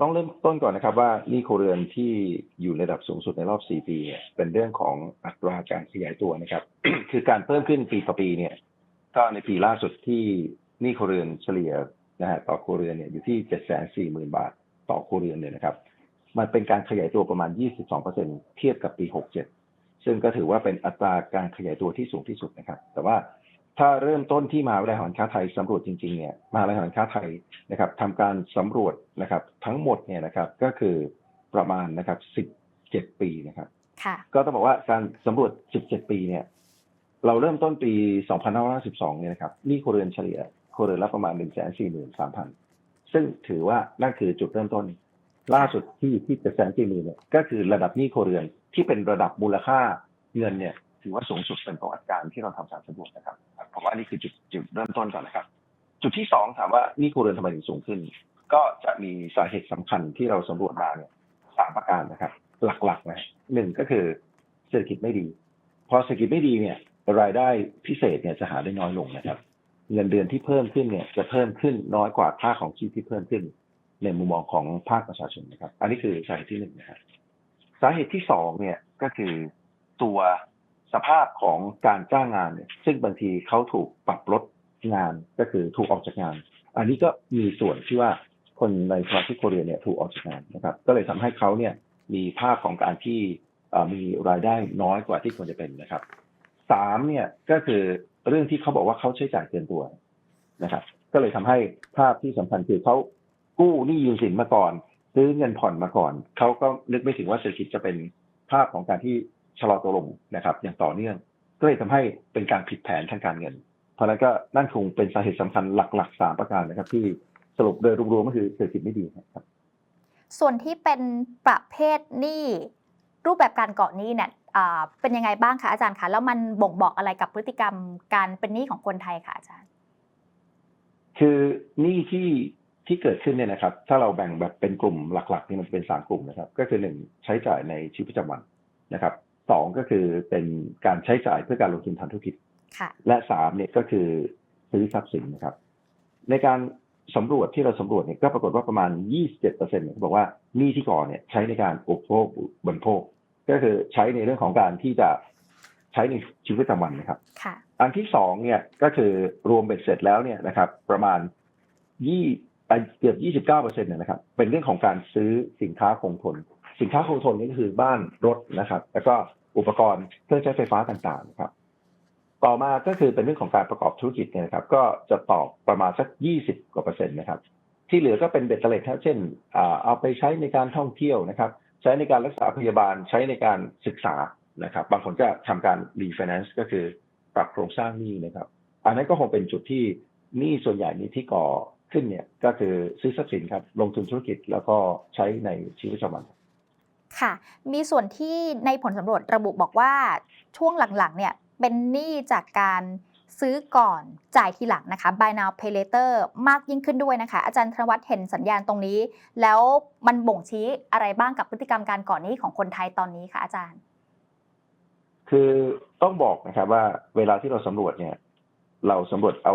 ต้องเริ่มต้นก่อนนะครับว่านี้ครเรือนที่อยู่ในระดับสูงสุดในรอบ 4 ปีเนี่ยเป็นเรื่องของอัตราการขยายตัวนะครับ คือการเพิ่มขึ้นปีต่อปีเนี่ยก็ในปีล่าสุดที่นี้ครเรือนเฉลี่ยนะฮะต่อโครเรือนเนี่ยอยู่ที่ 740,000 บาทต่อโครเรือนเนี่ยนะครับ มันเป็นการขยายตัวประมาณ 22%เทียบกับปี 67 ซึ่งก็ถือว่าเป็นอัตราการขยายตัวที่สูงที่สุดนะครับ แต่ว่า ถ้าเริ่มต้นที่มหาวิทยาลัยหอการค้าไทยสำรวจจริงๆเนี่ยมหาวิทยาลัยหอการค้าไทยนะครับทำการสำรวจนะครับ ทั้งหมดเนี่ยนะครับก็คือประมาณนะครับ17ปีนะครับค่ะก็ต้องบอกว่าการสำรวจ17ปีเนี่ย เราเริ่มต้นปี2552เนี่ยนะครับหนี่ครัวเรือนเฉลี่ยครัวเรือนละประมาณ143,000ซึ่งถือว่านั่นคือจุดเริ่มต้น ล่าสุดที่อยู่ที่740,000เนี่ยก็คือระดับหนี้ครัวเรือนที่เป็นระดับมูลค่าเงินเนี่ย ถือว่าสูงสุดเป็นประวัติการที่เราทำการสำรวจนะครับผมว่านี่คือจุดจุดเริ่มต้นก่อนนะครับ จุดที่สองถามว่านี่ครัวเรือนทำไมถึงสูงขึ้น ก็จะมีสาเหตุสำคัญที่เราสำรวจมาเนี่ยสามประการนะครับ หลักๆนะหนึ่งก็คือเศรษฐกิจไม่ดี พอเศรษฐกิจไม่ดีเนี่ยรายได้พิเศษเนี่ยจะหาได้น้อยลงนะครับ เงินเดือนที่เพิ่มขึ้นเนี่ยจะเพิ่มขึ้นน้อยกว่าค่าของชีพที่เพิ่มขึ้น ในมุมมองของภาคประชาชนนะครับ อันนี้คือสาเหตุที่หนึ่งนะครับสาเหตุที่สองเนี่ยก็คือตัว สภาพของการจ้างงานเนี่ยซึ่งบางทีเขาถูกปรับลดงานก็คือถูกออกจากงาน อันนี้ก็มีส่วนที่ว่าคนในสมาชิกโคเรียเนี่ยถูกออกจากงานนะครับ ก็เลยทำให้เขาเนี่ยมีภาพของการที่มีรายได้น้อยกว่าที่ควรจะเป็นนะครับสามเนี่ยก็คือเรื่องที่เขาบอกว่าเขาใช้จ่ายเกินตัวนะครับ ก็เลยทำให้ภาพที่สำคัญคือเขากู้หนี้ยืมสินมาก่อน ซื้อเงินผ่อนมาก่อน เขาก็นึกไม่ถึงว่าเศรษฐกิจจะเป็นภาพของการที่ ชะลอตัวลงนะครับ อย่างต่อเนื่อง ก็เลยทำให้เป็นการผิดแผนทางการเงิน เพราะฉะนั้นก็นั่นคงเป็นสาเหตุสำคัญหลักๆสามประการนะครับ ที่สรุปโดยรวมๆก็คือเศรษฐกิจไม่ดีนะครับ ส่วนที่เป็นประเภทหนี้รูปแบบการเกาะหนี้เนี่ยอ่าเป็นยังไงบ้างคะอาจารย์คะแล้วมันบ่งบอกอะไรกับพฤติกรรมการเป็นหนี้ของคนไทยคะอาจารย์ คือหนี้ที่ที่เกิดขึ้นเนี่ยนะครับ ถ้าเราแบ่งแบบเป็นกลุ่มหลักๆนี่มันจะเป็นสามกลุ่มนะครับ ก็คือหนึ่งใช้จ่ายในชีวิตประจำวันนะครับ สองก็คือเป็นการใช้จ่ายเพื่อการลงทุนทางธุรกิจค่ะและสามเนี่ยก็คือซื้อทรัพย์สินนะครับ ในการสำรวจที่เราสำรวจเนี่ยก็ปรากฏว่าประมาณ 27%เนี่ยเขาบอกว่าหนี้ที่ก่อเนี่ยใช้ในการอุปโภคบริโภค ก็คือใช้ในเรื่องของการที่จะใช้ในชีวิตประจำวันนะครับค่ะอันที่สองเนี่ยก็คือรวมเบ็ดเสร็จแล้วเนี่ยนะครับ ประมาณยี่ไปเกือบยี่สิบเก้าเปอร์เซ็นต์นะครับ เป็นเรื่องของการซื้อสินค้าคงทน สินค้าคงทนนี่ก็คือบ้านรถนะครับ แล้วก็อุปกรณ์เครื่องใช้ไฟฟ้าต่างๆครับ ต่อมาก็คือเป็นเรื่องของการประกอบธุรกิจเนี่ยนะครับ ก็จะตอบประมาณสักยี่สิบกว่าเปอร์เซ็นต์นะครับ ที่เหลือก็เป็นเบ็ดเตล็ดครับเช่นเอาไปใช้ในการท่องเที่ยวนะครับ ใช้ในการรักษาพยาบาลใช้ในการศึกษานะครับ บางคนก็ทำการรีไฟแนนซ์ก็คือปรับโครงสร้างหนี้นะครับ อันนั้นก็คงเป็นจุดที่หนี้ส่วนใหญ่นี้ที่ก่อขึ้นเนี่ยก็คือซื้อทรัพย์สินครับ ลงทุนธุรกิจแล้วก็ใช้ในชีวิตประจำวัน ค่ะ มีส่วนที่ในผลสำรวจระบุบอกว่าช่วงหลังๆเนี่ยเป็นหนี้จากการซื้อก่อนจ่ายทีหลังนะคะ buy now pay later มากยิ่งขึ้นด้วยนะคะ อาจารย์ธนวัฒน์เห็นสัญญาณตรงนี้ แล้วมันบ่งชี้อะไรบ้างกับพฤติกรรมการก่อนหนี้ของคนไทยตอนนี้คะอาจารย์ คือต้องบอกนะครับว่าเวลาที่เราสำรวจเนี่ย เราสำรวจเอา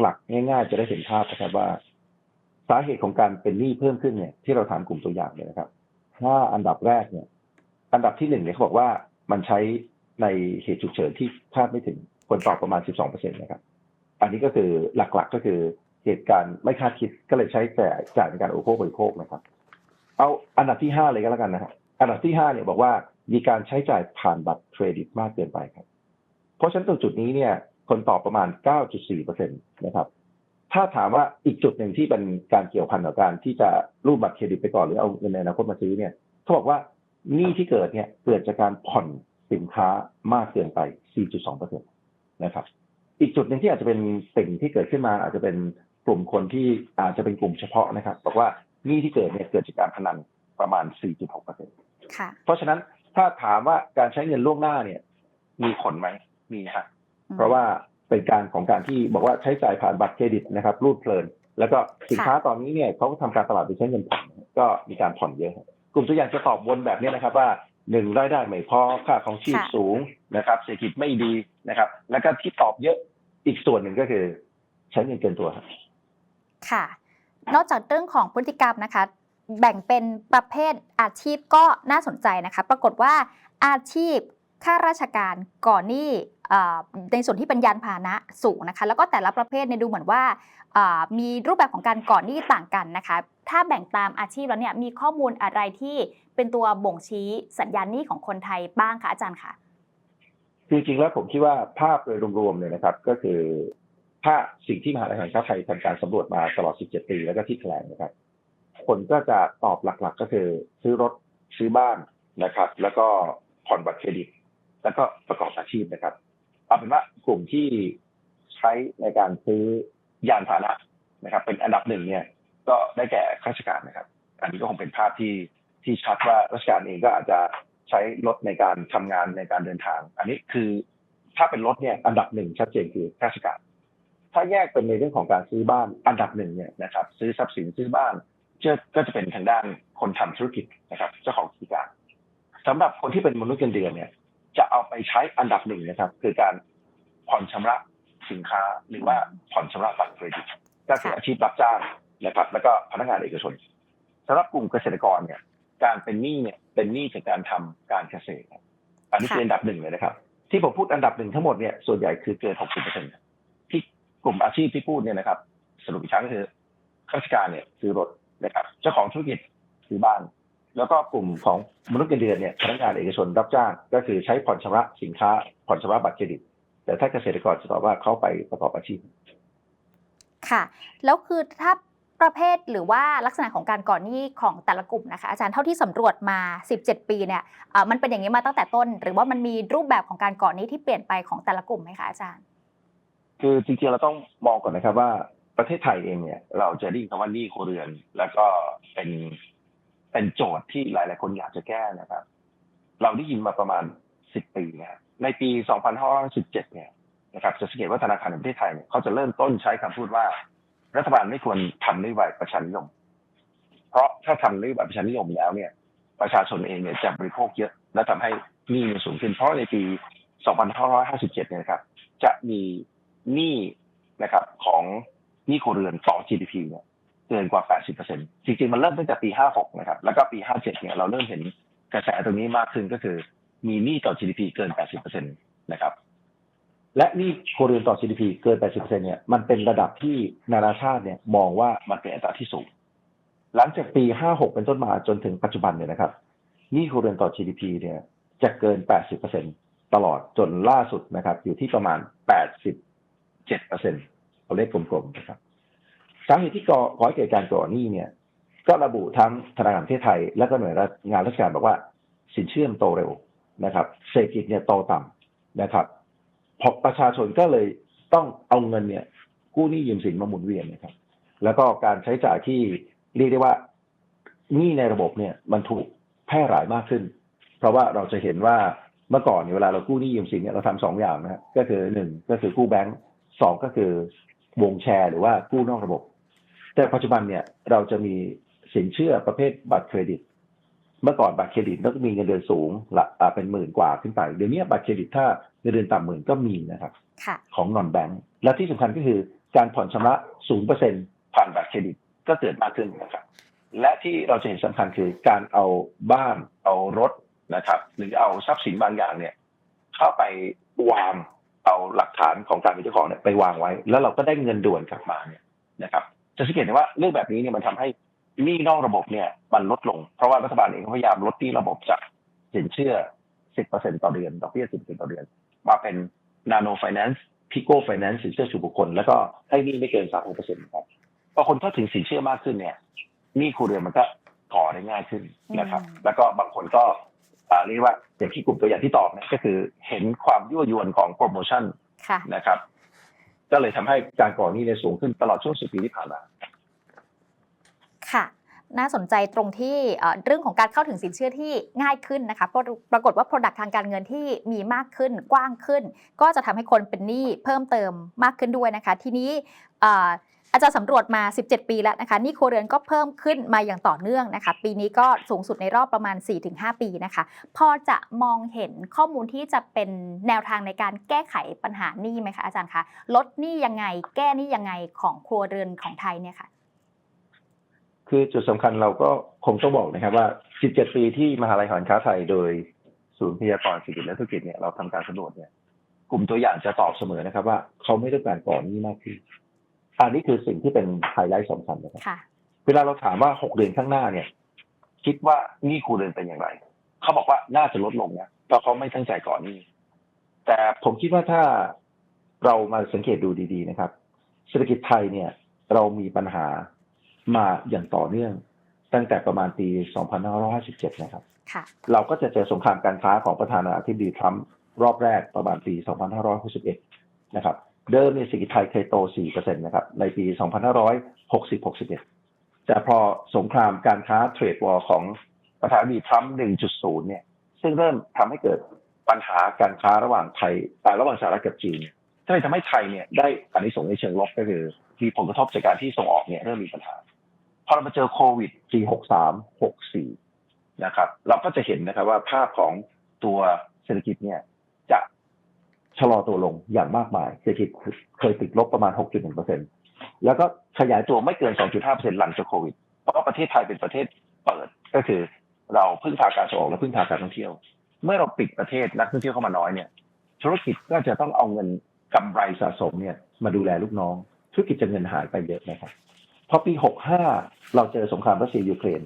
หลักๆ ง่าย ๆ จะได้เห็นภาพนะครับว่า สาเหตุของการเป็นหนี้เพิ่มขึ้นเนี่ยที่เราถามกลุ่มตัวอย่างเนี่ยนะครับ ถ้าอันดับแรกเนี่ย อันดับที่หนึ่งเนี่ยเขาบอกว่ามันใช้ในเหตุฉุกเฉินที่คาดไม่ถึงคนตอบประมาณ 12เปอร์เซ็นต์นะครับ อันนี้ก็คือหลักๆก็คือเหตุการณ์ไม่คาดคิดก็เลยใช้แต่จ่ายในการอุปโภคบริโภคนะครับ เอาอันดับที่ห้าเลยก็แล้วกันนะครับอันดับที่ห้าเนี่ยบอกว่ามีการใช้จ่ายผ่านบัตรเครดิตมากเกินไปครับ เพราะฉะนั้นตรงจุดนี้เนี่ย คนตอบประมาณ 9.4เปอร์เซ็นตนะครับ ถ้าถามว่าอีกจุดหนึ่งที่เป็นการเกี่ยวพันกับการที่จะรูดบัตรเครดิตไปก่อนหรือเอาเงินในอนาคตมาซื้อเนี่ยเขาบอกว่าหนี้ที่เกิดเนี่ยเกิดจากการผ่อนสินค้ามากเกินไป 4.2เปอร์เซ็นตนะครับ อีกจุดหนึ่งที่อาจจะเป็นสิ่งที่เกิดขึ้นมาอาจจะเป็นกลุ่มคนที่อาจจะเป็นกลุ่มเฉพาะนะครับ บอกว่าหนี้ที่เกิดเนี่ยเกิดจากการพนันประมาณ 4.6เปอร์เซ็นค่ะ เพราะฉะนั้นถ้าถามว่าการใช้เงินล่วงหน้าเนี่ย มีผลไหมมีฮะเพราะว่า เป็นการของการที่บอกว่าใช้จ่ายผ่านบัตรเครดิตนะครับ รูดเพลิน แล้วก็สินค้าตอนนี้เนี่ยเขาก็ทำการตลาดโดยใช้เงินผ่อนก็มีการผ่อนเยอะครับกลุ่มตัวอย่างจะตอบวนแบบนี้นะครับว่าหนึ่งรายได้ไม่พอค่าของชีพค่ะสูงนะครับ เศรษฐกิจไม่ดีนะครับ แล้วก็ที่ตอบเยอะอีกส่วนหนึ่งก็คือใช้เงินเกินตัวครับค่ะ นอกจากเรื่องของพฤติกรรมนะคะ แบ่งเป็นประเภทอาชีพก็น่าสนใจนะคะ ปรากฏว่าอาชีพ ข้าราชการก่อนหนี้ในส่วนที่เป็นยานพาหนะสูงนะคะแล้วก็แต่ละประเภทเนี่ยดูเหมือนว่ามีรูปแบบของการก่อนหนี้ต่างกันนะคะ ถ้าแบ่งตามอาชีพแล้วเนี่ยมีข้อมูลอะไรที่เป็นตัวบ่งชี้สัญญาณหนี้ของคนไทยบ้างคะอาจารย์คะคือจริงๆแล้วผมคิดว่าภาพโดยรวมๆเนี่ยนะครับ ก็คือถ้าสิ่งที่มหาลัยแห่งชาติไทยทำการสำรวจมาตลอด 17 ปี แล้วก็ที่แถลงนะครับ คนก็จะตอบหลักๆ ก็คือซื้อรถซื้อบ้านนะครับ แล้วก็ผ่อนบัตรเครดิต แล้วก็ประกอบอาชีพนะครับเอาเป็นว่ากลุ่มที่ใช้ในการซื้อยานพาหนะนะครับ เป็นอันดับหนึ่งเนี่ย ก็ได้แก่ข้าราชการนะครับ อันนี้ก็คงเป็นภาพที่ที่ชัดว่าราชการเองก็อาจจะใช้รถในการทำงานในการเดินทาง อันนี้คือถ้าเป็นรถเนี่ยอันดับหนึ่งชัดเจนคือข้าราชการ ถ้าแยกเป็นในเรื่องของการซื้อบ้านอันดับหนึ่งเนี่ยนะครับ ซื้อทรัพย์สินซื้อบ้านก็จะเป็นทางด้านคนทำธุรกิจนะครับ เจ้าของกิจการสำหรับคนที่เป็นมนุษย์เงินเดือนเนี่ย จะเอาไปใช้อันดับหนึ่งนะครับ คือการผ่อนชำระสินค้าหรือว่าผ่อนชำระบัตรเครดิตก็คืออาชีพรับจ้างนะครับ แล้วก็พนักงานเอกชนสำหรับกลุ่มเกษตรกรเนี่ย การเป็นหนี้เนี่ยเป็นหนี้จากการทำการเกษตร อันนี้ค่ะคืออันดับหนึ่งเลยนะครับ ที่ผมพูดอันดับหนึ่งทั้งหมดเนี่ยส่วนใหญ่คือเกิน60เปอร์เซ็นต์ที่กลุ่มอาชีพที่พูดเนี่ยนะครับ สรุปอีกครั้งก็คือข้าราชการเนี่ยซื้อรถนะครับ เจ้าของธุรกิจซื้อบ้าน แล้วก็กลุ่มของมนุษย์เงินเดือนเนี่ยพนักงานเอกชนรับจ้าง ก็คือใช้ผ่อนชำระสินค้า ผ่อนชำระบัตรเครดิต แต่ถ้าเกษตรกรจะตอบว่าเขาไปประกอบอาชีพ ค่ะ แล้วคือถ้าประเภทหรือว่าลักษณะของการก่อนหนี้ของแต่ละกลุ่มนะคะอาจารย์เท่าที่สำรวจมา 17 ปีเนี่ยเอ่อมันเป็นอย่างนี้มาตั้งแต่ต้น หรือว่ามันมีรูปแบบของการก่อนหนี้ที่เปลี่ยนไปของแต่ละกลุ่มไหมคะอาจารย์ คือจริงๆเราต้องมองก่อนนะครับว่าประเทศไทยเองเนี่ยเราจะได้ยินคำว่าหนี้ครัวเรือน แล้วก็เป็น เป็นโจทย์ที่หลาย ๆ คนอยากจะแก้นะครับ เราได้ยินมาประมาณ10ปีนะครับในปี 2517 เนี่ยนะครับจะสังเกตว่าธนาคารแห่งประเทศไทยเนี่ยเขาจะเริ่มต้นใช้คำพูดว่า รัฐบาลไม่ควรทำนโยบายประชานิยม เพราะถ้าทำนโยบายประชานิยมแล้วเนี่ย ประชาชนเองเนี่ยจะบริโภคเยอะ และทำให้หนี้มันสูงขึ้น เพราะในปี 2557 เนี่ยนะครับ จะมีหนี้นะครับของหนี้ครัวเรือนต่อ GDP เนี่ย เกินกว่า 80%จริงๆ มันเริ่มตั้งแต่ปี 56 นะครับ แล้วก็ปี 57 เนี่ย เราเริ่มเห็นกระแสตรงนี้มากขึ้นก็คือ มีหนี้ต่อ GDP เกิน 80%นะครับ และหนี้ครัวเรือนต่อ GDP เกิน 80%เนี่ย มันเป็นระดับที่นานาชาติเนี่ยมองว่ามันเป็นอัตราที่สูง หลังจากปี 56 เป็นต้นมาจนถึงปัจจุบันเนี่ยนะครับ หนี้ครัวเรือนต่อ GDP เนี่ย จะเกิน 80%ตลอดจนล่าสุดนะครับ อยู่ที่ประมาณ 87%เราเลขกลมๆนะครับาเหตุที่ก่อก่อให้เกิดการก่อหนี้เนี่ย ก็ระบุทั้งธนาคารประเทศไทย และก็หน่วยงานราชการบอกว่า สินเชื่อมโตเร็วนะครับ เศรษฐกิจเนี่ยโตต่ำนะครับพอประชาชนก็เลยต้องเอาเงินเนี่ย กู้หนี้ยืมสินมาหมุนเวียนนะครับ แล้วก็การใช้จ่ายที่เรียกได้ว่าหนี้ในระบบเนี่ย มันถูกแพร่หลายมากขึ้น เพราะว่าเราจะเห็นว่าเมื่อก่อนเนี่ยเวลาเรากู้หนี้ยืมสินเนี่ยเราทำสองอย่างนะฮะก็คือหนึ่งก็คือกู้แบงก์สองก็คือวงแชร์หรือว่ากู้นอกระบบ แต่ปัจจุบันเนี่ยเราจะมีสินเชื่อประเภทบัตรเครดิต เมื่อก่อนบัตรเครดิตต้องมีเงินเดือนสูงหลักอ่าเป็นหมื่นกว่าขึ้นไป เดี๋ยวนี้บัตรเครดิตถ้าเงินเดือนต่ำหมื่นก็มีนะครับค่ะของนอนแบงก์และที่สำคัญก็คือการผ่อนชำระศูนย์เปอร์เซ็นผ่านบัตรเครดิตก็เกิดมากขึ้นนะครับและที่เราจะเห็นสำคัญคือการเอาบ้านเอารถนะครับ หรือเอาทรัพย์สินบางอย่างเนี่ย เข้าไปวางเอาหลักฐานของการเป็นเจ้าของเนี่ยไปวางไว้ แล้วเราก็ได้เงินด่วนกลับมาเนี่ยนะครับ จะสังเกตได้ว่าเรื่องแบบนี้เนี่ยมันทำให้หนี้นอกระบบเนี่ยมันลดลง เพราะว่ารัฐบาลเองก็พยายามลดหนี้ระบบจากสินเชื่อ 10%ต่อเดือน ดอกเบี้ย 10%ต่อเดือน มาเป็น Nano Finance Pico Finance สินเชื่อส่วนบุคคล แล้วก็ให้หนี้ไม่เกิน 3-6%ครับพอคนเข้าถึงสินเชื่อมากขึ้นเนี่ยหนี้ครัวเรือนมันก็ก่อได้ง่ายขึ้นนะครับอืมแล้วก็บางคนก็อ่าเรียกว่าอย่างที่กลุ่มตัวอย่างที่ตอบนะก็คือเห็นความยั่วยวนของโปรโมชั่นค่ะนะครับ ก็เลยทำให้การก่อหนี้เนี่ยสูงขึ้นตลอดช่วงสิบปีที่ผ่านมาค่ะ น่าสนใจตรงที่เรื่องของการเข้าถึงสินเชื่อที่ง่ายขึ้นนะคะเพราะปรากฏว่า Product ทางการเงินที่มีมากขึ้นกว้างขึ้น ก็จะทำให้คนเป็นหนี้เพิ่มเติมมากขึ้นด้วยนะคะ ทีนี้อาจารย์สำรวจมา 17 ปีแล้วนะคะ นี้ครัวเรือนก็เพิ่มขึ้นมาอย่างต่อเนื่องนะคะ ปีนี้ก็สูงสุดในรอบประมาณ 4-5 ปีนะคะ พอจะมองเห็นข้อมูลที่จะเป็นแนวทางในการแก้ไขปัญหาหนี้ไหมคะอาจารย์คะ ลดหนี้ยังไง แก้หนี้ยังไงของครัวเรือนของไทยเนี่ยค่ะ คือจุดสำคัญเราก็คงต้องบอกนะครับว่า 17 ปีที่มหาลัยหอการค้าไทยโดยศูนย์พยากรณ์เศรษฐกิจและธุรกิจเนี่ยเราทำการสำรวจเนี่ย กลุ่มตัวอย่างจะตอบเสมอนะครับ ว่าเขาไม่ต้องการก่อนหนี้มากขึ้นอันนี้คือสิ่งที่เป็นไฮไลท์สำคัญนะครับค่ะเวลาเราถามว่า 6 เดือนข้างหน้าเนี่ย คิดว่าหนี้ครัวเรือนเป็นอย่างไร เขาบอกว่าน่าจะลดลงนะเพราะเขาไม่ตั้งใจก่อนหนี้ แต่ผมคิดว่าถ้าเรามาสังเกตดูดี ๆ นะครับ เศรษฐกิจไทยเนี่ย เรามีปัญหา มาอย่างต่อเนื่อง ตั้งแต่ประมาณปี 2557 นะครับค่ะเราก็จะเจอสงครามการค้าของประธานาธิบดีทรัมป์รอบแรกประมาณปี 2561 นะครับ เดิมเนี่ยเศรษฐกิจไทยเคยโต 4%นะครับ ในปี 2560-61 แต่พอสงครามการค้าเทรดวอร์ของประธานาธิบดีทรัมป์ 1.0 เนี่ย ซึ่งเริ่มทำให้เกิดปัญหาการค้าระหว่างไทยอ่าระหว่างสหรัฐกับจีนเนี่ยก็เลยทำให้ไทยเนี่ยได้อันนี้ส่งส์ในเชิงลบก็คือมีผลกระทบจากการที่ส่งออกเนี่ยเริ่มมีปัญหาพ อเรามาเจอโควิดปี63 64นะครับ เราก็จะเห็นนะครับว่าภาพของตัวเศรษฐกิจเนี่ย จะชะลอตัวลงอย่างมากมาย เศรษฐกิจเคยติดลบประมาณ 6.1%แล้วก็ขยายตัวไม่เกิน 2.5%หลังจากโควิด เพราะประเทศไทยเป็นประเทศเปิด ก็คือเราพึ่งพาการส่งออกและพึ่งพาการท่องเที่ยว เมื่อเราปิดประเทศนักท่องเที่ยวเข้ามาน้อยเนี่ย ธุรกิจก็จะต้องเอาเงินกำไรสะสมเนี่ย มาดูแลลูกน้อง ธุรกิจจะเงินหายไปเยอะนะครับ พอปี 65 เราเจอสงครามรัสเซียยูเครน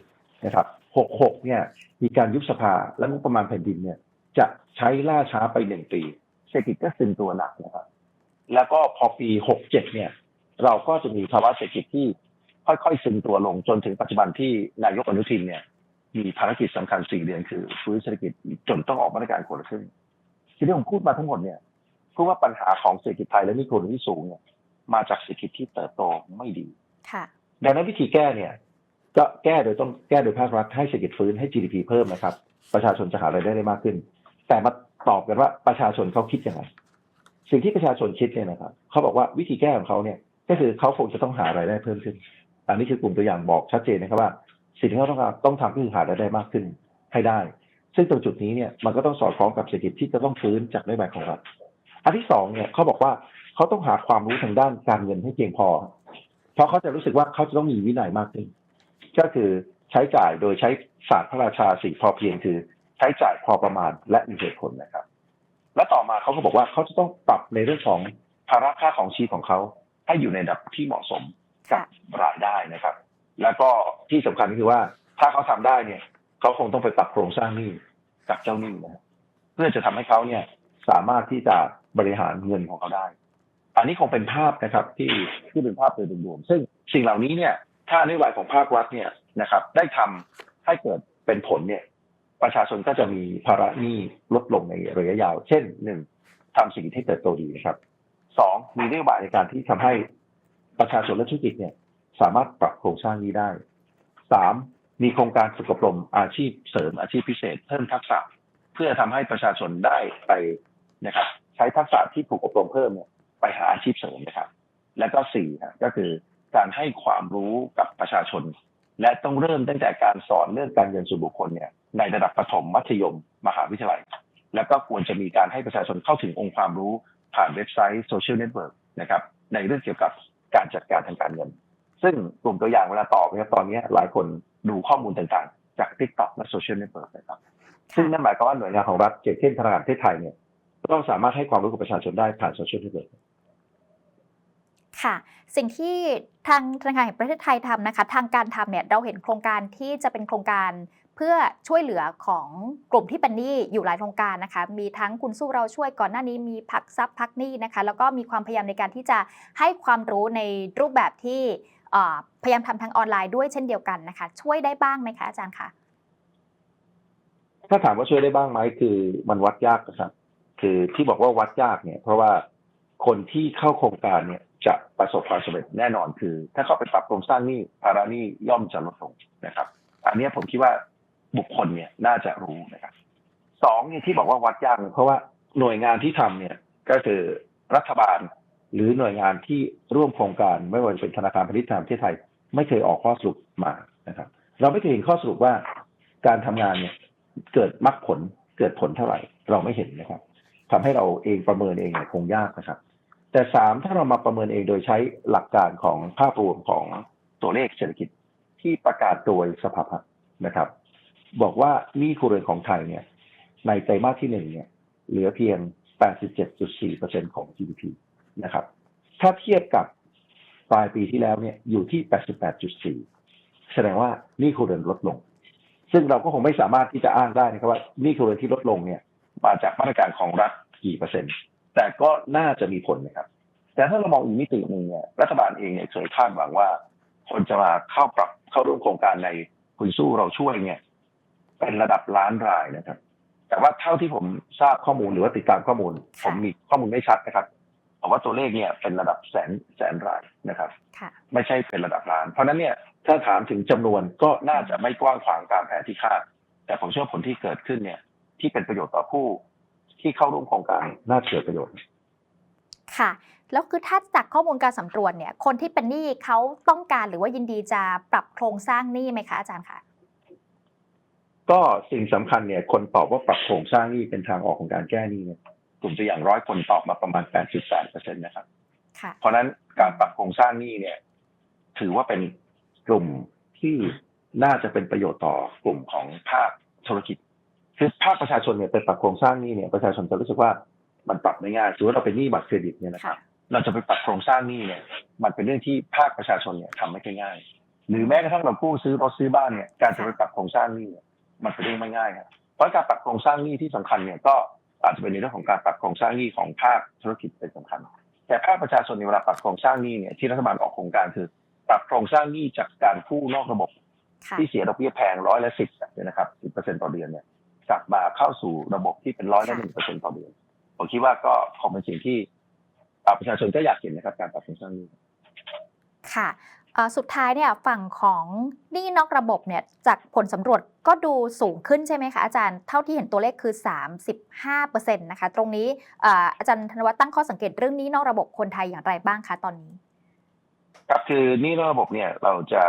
นะครับ66เนี่ยมีการยุบสภาและงบประมาณแผ่นดินเนี่ยจะใช้ล่าช้าไปหนึ่งปี เศรษฐกิจก็ซึมตัวหนักนะครับ แล้วก็พอปี 67 เนี่ย เราก็จะมีภาวะเศรษฐกิจที่ค่อยๆซึมตัวลงจนถึงปัจจุบันที่นายกอนุทินเนี่ย มีภารกิจสำคัญสี่เดือนคือฟื้นเศรษฐกิจจนต้องออกมาตรการคนละครึ่งที่ที่ผมพูดมาทั้งหมดเนี่ยพราะว่าปัญหาของเศรษฐกิจไทยและนี่คนที่สูงเนี่ยมาจากเศรษฐกิจที่เติบโตไม่ดีค่ะ ดังนั้นวิธีแก้เนี่ย ก็แก้โดยต้องแก้โดยภาครัฐให้เศรษฐกิจฟื้นให้ GDP เพิ่มนะครับ ประชาชนจะหารายได้ได้มากขึ้น แต่มาตอบกันว่าประชาชนเขาคิดยังไงสิ่งที่ประชาชนคิดเนี่ยนะครับเขาบอกว่าวิธีแก้ของเขาเนี่ย ก็คือเขาคงจะต้องหารายได้เพิ่มขึ้น อันนี้คือกลุ่มตัวอย่างบอกชัดเจนนะครับว่า สิ่งที่เขาต้องการต้องทำก็คือหารายได้มากขึ้นให้ได้ ซึ่งตรงจุดนี้เนี่ยมันก็ต้องสอดคล้องกับเศรษฐกิจที่จะต้องฟื้นจากนโยบายของรัฐอันที่สองเนี่ยเขาบอกว่าเขาต้องหาความรู้ทางด้านการเงินให้เพียงพอ เพราะเขาจะรู้สึกว่าเขาจะต้องมีวินัยมากขึ้น ก็คือใช้จ่ายโดยใช้ศาสตร์พระราชาสี่พอเพียงคือใช้จ่ายพอประมาณและมีเหตุผลนะครับ และต่อมาเขาก็บอกว่าเขาจะต้องปรับในเรื่องของภาระค่าของชีพของเขาให้อยู่ในระดับที่เหมาะสมกับรายได้นะครับ แล้วก็ที่สำคัญก็คือว่าถ้าเขาทำได้เนี่ยเขาคงต้องไปปรับโครงสร้างหนี้กับเจ้าหนี้นะเพื่อจะทำให้เขาเนี่ยสามารถที่จะบริหารเงินของเขาได้ อันนี้คงเป็นภาพนะครับที่ที่เป็นภาพโดยรวมซึ่งสิ่งเหล่านี้เนี่ยถ้านโยบายของภาครัฐเนี่ยนะครับ ได้ทำให้เกิดเป็นผลเนี่ย ประชาชนก็จะมีภาระหนี้ลดลงในระยะยาว เช่นหนึ่งทำสิ่งที่เติบโตดีนะครับสองมีนโยบายในการที่ทำให้ประชาชนและธุรกิจเนี่ย สามารถปรับโครงสร้างนี้ได้สามมีโครงการฝึกอบรมอาชีพเสริมอาชีพพิเศษ เพิ่มทักษะ เพื่อทำให้ประชาชนได้ไปนะครับ ใช้ทักษะที่ถูกอบรมเพิ่มเนี่ย ไปหาอาชีพเสริมนะครับ และก็สี่นะก็คือการให้ความรู้กับประชาชน และต้องเริ่มตั้งแต่การสอนเรื่องการเงินส่วนบุคคลเนี่ยในระดับประถมมัธยม มหาวิทยาลัย แล้วก็ควรจะมีการให้ประชาชนเข้าถึงองค์ความรู้ผ่านเว็บไซต์โซเชียลเน็ตเวิร์กนะครับในเรื่องเกี่ยวกับการจัดการทางการเงิน ซึ่งกลุ่มตัวอย่างเวลาตอบเนี่ยตอนนี้หลายคนดูข้อมูลต่างๆ จาก TikTok และโซเชียลเน็ตเวิร์กนะครับ ซึ่งนั่นหมายความว่าหน่วยงานของรัฐเช่นธนาคารประเทศไทยเนี่ยต้องสามารถให้ความรู้กับประชาชนได้ผ่านโซเชียลเน็ตเวิร์ก ค่ะ สิ่งที่ทางธนาคารแห่งประเทศไทยทำนะคะ ทางการทำเนี่ยเราเห็นโครงการที่จะเป็นโครงการเพื่อช่วยเหลือของกลุ่มที่เป็นหนี้อยู่หลายโครงการนะคะ มีทั้งคุณสู้เราช่วยก่อนหน้านี้มีพักทรัพย์พักหนี้นะคะ แล้วก็มีความพยายามในการที่จะให้ความรู้ในรูปแบบที่พยายามทำทางออนไลน์ด้วยเช่นเดียวกันนะคะ ช่วยได้บ้างไหมคะอาจารย์คะถ้าถามว่าช่วยได้บ้างไหมคือมันวัดยากนะครับ คือที่บอกว่าวัดยากเนี่ย เพราะว่าคนที่เข้าโครงการเนี่ย จะประสบความสำเร็จแน่นอนคือ ถ้าเขาไปปรับโครงสร้างหนี้ภาระหนี้ย่อมจะลดลงนะครับ อันนี้ผมคิดว่าบุคคลเนี่ยน่าจะรู้นะครับสองเนี่ยที่บอกว่าวัดยากเนี่ยเพราะว่าหน่วยงานที่ทำเนี่ยก็คือรัฐบาลหรือหน่วยงานที่ร่วมโครงการไม่ว่าจะเป็นธนาคารพาณิชย์แห่งประเทศไทย ไม่เคยออกข้อสรุปมานะครับ เราไม่เคยเห็นข้อสรุปว่าการทำงานเนี่ยเกิดมรรคผลเกิดผลเท่าไหร่ เราไม่เห็นนะครับทำให้เราเองประเมินเองเนี่ยคงยากนะครับ แต่สามถ้าเรามาประเมินเองโดยใช้หลักการของภาพรวมของตัวเลขเศรษฐกิจที่ประกาศโดยสภาพัฒน์นะครับ บอกว่าหนี้ครัวเรือนของไทยเนี่ย ในไตรมาสที่หนึ่งเนี่ย เหลือเพียง 87.4%ของ GDP นะครับ ถ้าเทียบกับปลายปีที่แล้วเนี่ยอยู่ที่ 88.4 แสดงว่านี้ครัวเรือนลดลง ซึ่งเราก็คงไม่สามารถที่จะอ้างได้นะครับว่านี้ครัวเรือนที่ลดลงเนี่ย มาจากมาตรการของรัฐกี่เปอร์เซ็นต์ แต่ก็น่าจะมีผลนะครับ แต่ถ้าเรามองอีกมิติหนึ่งเนี่ยรัฐบาลเองเนี่ยเคยคาดหวังว่า คนจะมาเข้าปรับเข้าร่วมโครงการในคุณสู้เราช่วยเนี่ยเป็นระดับล้านรายนะครับ แต่ว่าเท่าที่ผมทราบข้อมูลหรือว่าติดตามข้อมูล ผมมีข้อมูลไม่ชัดนะครับแต่ว่าตัวเลขเนี่ยเป็นระดับแสนแสนรายนะครับค่ะไม่ใช่เป็นระดับล้าน เพราะฉะนั้นเนี่ยถ้าถามถึงจำนวนก็น่าจะไม่กว้างขวางตามแผนที่คาด แต่ผมเชื่อว่าผลที่เกิดขึ้นเนี่ย ที่เป็นประโยชน์ต่อผู้ ที่เข้าร่วมโครงการน่าจะเกิดประโยชน์ ค่ะ แล้วคือถ้าจากข้อมูลการสำรวจเนี่ย คนที่เป็นหนี้เขาต้องการหรือว่ายินดีจะปรับโครงสร้างหนี้ไหมคะอาจารย์คะก็สิ่งสำคัญเนี่ย คนตอบว่าปรับโครงสร้างหนี้เป็นทางออกของการแก้หนี้เนี่ยกลุ่มตัวอย่างร้อยคนตอบมาประมาณ8.8เปอร์เซ็นต์นะครับค่ะเพราะฉะนั้นการปรับโครงสร้างหนี้เนี่ย ถือว่าเป็นกลุ่มที่น่าจะเป็นประโยชน์ต่อกลุ่มของภาคธุรกิจ คือภาคประชาชนเนี่ยไปปรับโครงสร้างหนี้เนี่ยประชาชนจะรู้สึกว่ามันปรับไม่ง่ายสมมติเราเป็นหนี้บัตรเครดิตเนี่ยนะครับค่ะเราจะไปปรับโครงสร้างหนี้เนี่ย มันเป็นเรื่องที่ภาคประชาชนเนี่ยทำไม่ค่อยง่าย หรือแม้กระทั่งเรากู้ซื้อรถซื้อบ้านเนี่ยการจะไปปรับโครงสร้างหนี้เนี่ยมันเป็นเรื่องไม่ง่ายครับเพราะการปรับโครงสร้างหนี้ที่สำคัญเนี่ยก็อาจจะเป็นในเรื่องของการปรับโครงสร้างหนี้ของภาคธุรกิจเป็นสำคัญ แต่ภาคประชาชนในเวลาปรับโครงสร้างหนี้เนี่ยที่รัฐบาลออกโครงการคือ ปรับโครงสร้างหนี้จากการกู้นอกระบบค่ะที่เสียดอกเบี้ยแพงร้อยละสิบเนี่ยนะครับสิบเปอร์เซ็นต่อเดือนเนี่ย กลับมาเข้าสู่ระบบที่เป็นร้อยละหนึ่งเปอร์เซ็นต่อเดือนผมคิดว่าก็คงเป็นสิ่งที่อ่าประชาชนก็อยากเห็นนะครับการปรับโครงสร้างหนี้ค่ะค่ะเอ่อสุดท้ายเนี่ยฝั่งของหนี้นอกระบบเนี่ยจากผลสำรวจก็ดูสูงขึ้นใช่ไหมคะอาจารย์เท่าที่เห็นตัวเลขคือ 35%นะคะตรงนี้เอ่ออาจารย์ธนวัฒน์ตั้งข้อสังเกตเรื่องหนี้นอกระบบคนไทยอย่างไรบ้างคะตอนนี้ ครับคือหนี่นอกระบบเนี่ยเราจะ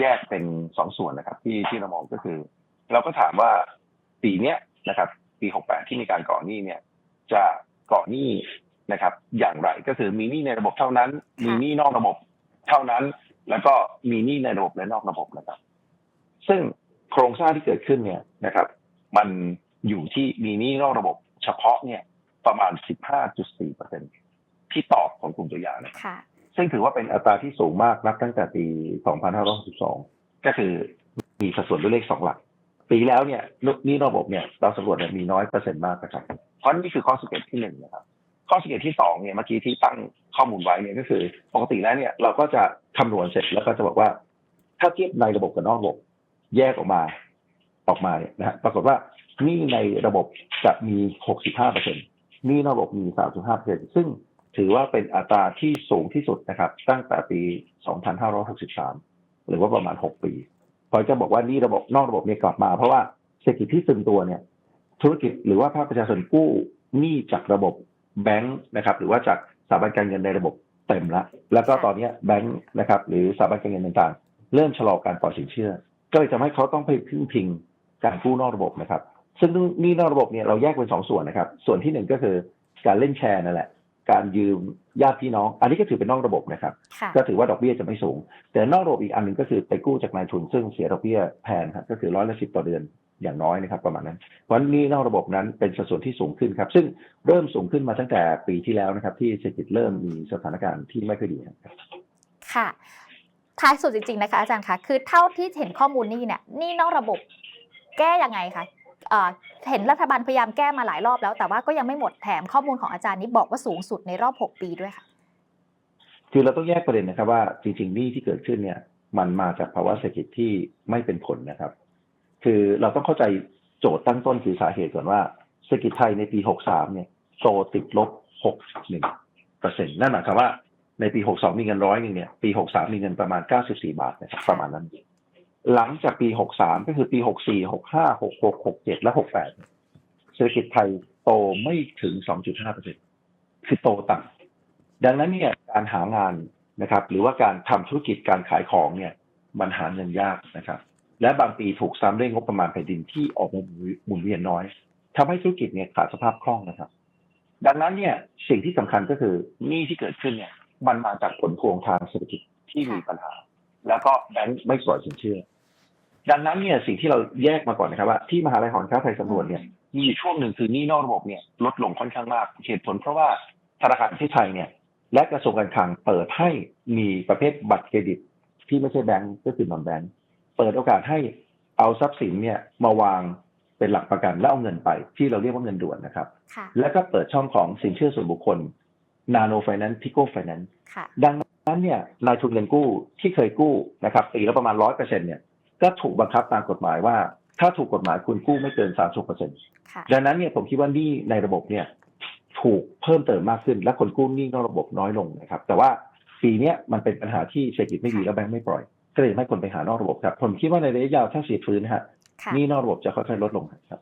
แยกเป็นสองส่วนนะครับที่ที่เรามองก็คือ เราก็ถามว่า ปีเนี้ยนะครับ ปีหกแปดที่มีการก่อหนี้เนี่ย จะก่อหนี้นะครับ อย่างไรก็คือมีหนี้ในระบบเท่านั้น มีหนี้นอกระบบเท่านั้น แล้วก็มีหนี้ในระบบและนอกระบบนะครับ ซึ่งโครงสร้างที่เกิดขึ้นเนี่ยนะครับ มันอยู่ที่มีหนี้นอกระบบเฉพาะเนี่ยประมาณ 15.4เปอร์เซ็นที่ตอบของกลุ่มตัวอย่างนะครับค่ะซึ่งถือว่าเป็นอัตราที่สูงมากนับตั้งแต่ปี 2562 ก็คือมีสัดส่วนด้วยเลขสองหลัก ปีแล้วเนี่ยนี่ระบบเนี่ยเราสำรวจเนี่ยมีน้อยเปอร์เซ็นต์มากนะครับเพราะนี่คือข้อสังเกตที่หนึ่งนะครับ ข้อสังเกตที่สองเนี่ยเมื่อกี้ที่ตั้งข้อมูลไว้เนี่ยก็คือ ปกติแล้วเนี่ยเราก็จะคำนวณเสร็จแล้วก็จะบอกว่า ถ้าเทียบในระบบกับนอกระบบแยกออกมาออกมาเนี่ยนะฮะปรากฏว่านี่ในระบบจะมี65เปอร์เซ็นต์นี่นอกระบบมี35เปอร์เซ็นต์ซึ่งถือว่าเป็นอัตราที่สูงที่สุดนะครับ ตั้งแต่ปี 2563 หรือว่าประมาณ 6 ปี พอจะบอกว่านี่ระบบนอกระบบเนี่ยกลับมา เพราะว่าเศรษฐกิจที่ซึมตัวเนี่ย ธุรกิจหรือว่าภาคประชาชนกู้หนี้จากระบบแบงค์นะครับ หรือว่าจากสถาบันการเงินในระบบเต็มล้วแล้วก็ตอนนี้แบงค์นะครับ หรือสถาบันการเงินต่างๆ เริ่มชะลอการปล่อยสินเชื่อ ก็เลยทำให้เขาต้องไปพึ่งพิงการกู้นอกระบบนะครับ ซึ่งหนี่นอกระบบเนี่ยเราแยกเป็นสองส่วนนะครับ ส่วนที่หนึ่งก็คือการเล่นแชร์นั่นแหละ การยืมญาติพี่น้อง อันนี้ก็ถือเป็นนอกระบบนะครับค่ะก็ถือว่าดอกเบี้ยจะไม่สูง แต่นอกระบบอีกอันหนึ่งก็คือไปกู้จากนายทุนซึ่งเสียดอกเบี้ยแพงครับก็คือร้อยละสิบต่อเดือนอย่างน้อยนะครับประมาณนั้น เพราะฉะนั้นหนี่นอกระบบนั้นเป็นสัดส่วนที่สูงขึ้นครับ ซึ่งเริ่มสูงขึ้นมาตั้งแต่ปีที่แล้วนะครับ ที่เศรษฐกิจเริ่มมีสถานการณ์ที่ไม่ค่อยดีครับค่ะ ท้ายสุดจริงๆนะคะอาจารย์คะคือเท่าที่เห็นข้อมูลนี่เนี่ยหนี่นอกระบบแก้ยังไงคะ เห็นรัฐบาลพยายามแก้มาหลายรอบแล้ว แต่ว่าก็ยังไม่หมดแถมข้อมูลของอาจารย์นี้บอกว่าสูงสุดในรอบ 6 ปีด้วยค่ะ คือเราต้องแยกประเด็นนะครับว่าจริงๆหนี้ที่เกิดขึ้นเนี่ย มันมาจากภาวะเศรษฐกิจที่ไม่เป็นผลนะครับ คือเราต้องเข้าใจโจทย์ตั้งต้นคือสาเหตุก่อนว่าเศรษฐกิจไทยในปี 63 เนี่ยโตติดลบ 61เปอร์เซ็นต์นั่นหมายความว่าในปี 62 มีเงินร้อยหนึ่งเนี่ย ปี 63 มีเงินประมาณ 94 บาทนะครับประมาณนั้น หลังจากปี 63 ก็คือปี 64 65 66 67 และ 68 เศรษฐกิจไทยโตไม่ถึง 2.5เปอร์เซ็นต์คือโตต่ำดังนั้นเนี่ยการหางานนะครับ หรือว่าการทำธุรกิจการขายของเนี่ย มันหาเงินยากนะครับ และบางปีถูกซ้ำด้วยงบประมาณแผ่นดินที่ออกมาหมุนเวียนน้อยทำให้ธุรกิจเนี่ยขาดสภาพคล่องนะครับ ดังนั้นเนี่ยสิ่งที่สำคัญก็คือหนี้ที่เกิดขึ้นเนี่ย มันมาจากผลพวงทางเศรษฐกิจที่มีปัญหา แล้วก็แบงค์ไม่ปล่อยสินเชื่อ ดังนั้นเนี่ยสิ่งที่เราแยกมาก่อนนะครับว่าที่มหาลัยหอการค้าไทยสำรวจเนี่ยมีอยู่ช่วงหนึ่งคือหนี้นอกระบบเนี่ยลดลงค่อนข้างมากเหตุผลเพราะว่าธนาคารที่ไทยเนี่ยและกระทรวงการคลังเปิดให้มีประเภทบัตรเครดิต ที่ไม่ใช่แบงก์ก็คือนอนแบงก์เปิดโอกาสให้เอาทรัพย์สินเนี่ยมาวางเป็นหลักประกันแล้วเอาเงินไป ที่เราเรียกว่าเงินด่วนนะครับค่ะแล้วก็เปิดช่องของสินเชื่อส่วนบุคคล Nano Finance Pico Finance ค่ะดังนั้นเนี่ยนายทุนเงินกู้ที่เคยกู้นะครับปีละประมาณร้อยเปอร์เซ็นเนี่ย ก็ถูกบังคับตามกฎหมายว่า ถ้าถูกกฎหมายคุณกู้ไม่เกินสามสิบเปอร์เซ็นค่ะดังนั้นเนี่ยผมคิดว่าหนี้ในระบบเนี่ยถูกเพิ่มเติมมากขึ้น และคนกู้หนี้นอกระบบน้อยลงนะครับ แต่ว่าปีเนี้ยมันเป็นปัญหาที่เศรษฐกิจไม่ดีแล้วแบงค์ไม่ปล่อย ก็เลยทำให้คนไปหานอกระบบครับ ผมคิดว่าในระยะยาวถ้าเสียฟื้นนะฮะค่ะหนี้นอกระบบจะค่อยๆลดลงครับ